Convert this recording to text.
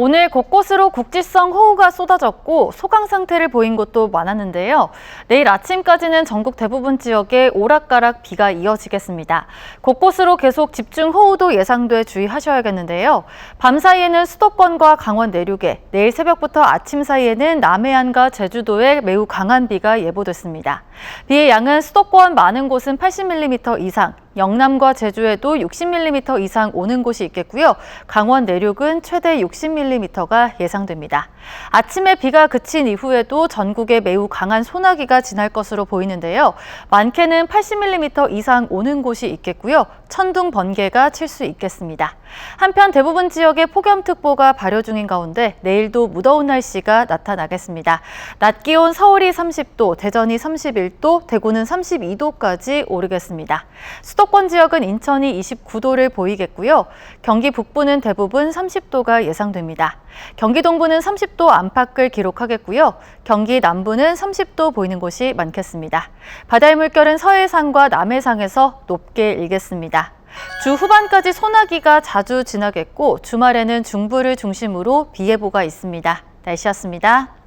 오늘 곳곳으로 국지성 호우가 쏟아졌고 소강 상태를 보인 곳도 많았는데요. 내일 아침까지는 전국 대부분 지역에 오락가락 비가 이어지겠습니다. 곳곳으로 계속 집중 호우도 예상돼 주의하셔야겠는데요. 밤 사이에는 수도권과 강원 내륙에, 내일 새벽부터 아침 사이에는 남해안과 제주도에 매우 강한 비가 예보됐습니다. 비의 양은 수도권 많은 곳은 80mm 이상, 영남과 제주에도 60mm 이상 오는 곳이 있겠고요. 강원 내륙은 최대 60mm가 예상됩니다. 아침에 비가 그친 이후에도 전국에 매우 강한 소나기가 지날 것으로 보이는데요. 많게는 80mm 이상 오는 곳이 있겠고요. 천둥 번개가 칠 수 있겠습니다. 한편 대부분 지역에 폭염특보가 발효 중인 가운데 내일도 무더운 날씨가 나타나겠습니다. 낮 기온 서울이 30도, 대전이 31도, 대구는 32도까지 오르겠습니다. 수도 권 지역은 인천이 29도를 보이겠고요. 경기 북부는 대부분 30도가 예상됩니다. 경기 동부는 30도 안팎을 기록하겠고요. 경기 남부는 30도 보이는 곳이 많겠습니다. 바다의 물결은 서해상과 남해상에서 높게 일겠습니다. 주 후반까지 소나기가 자주 지나겠고 주말에는 중부를 중심으로 비 예보가 있습니다. 날씨였습니다.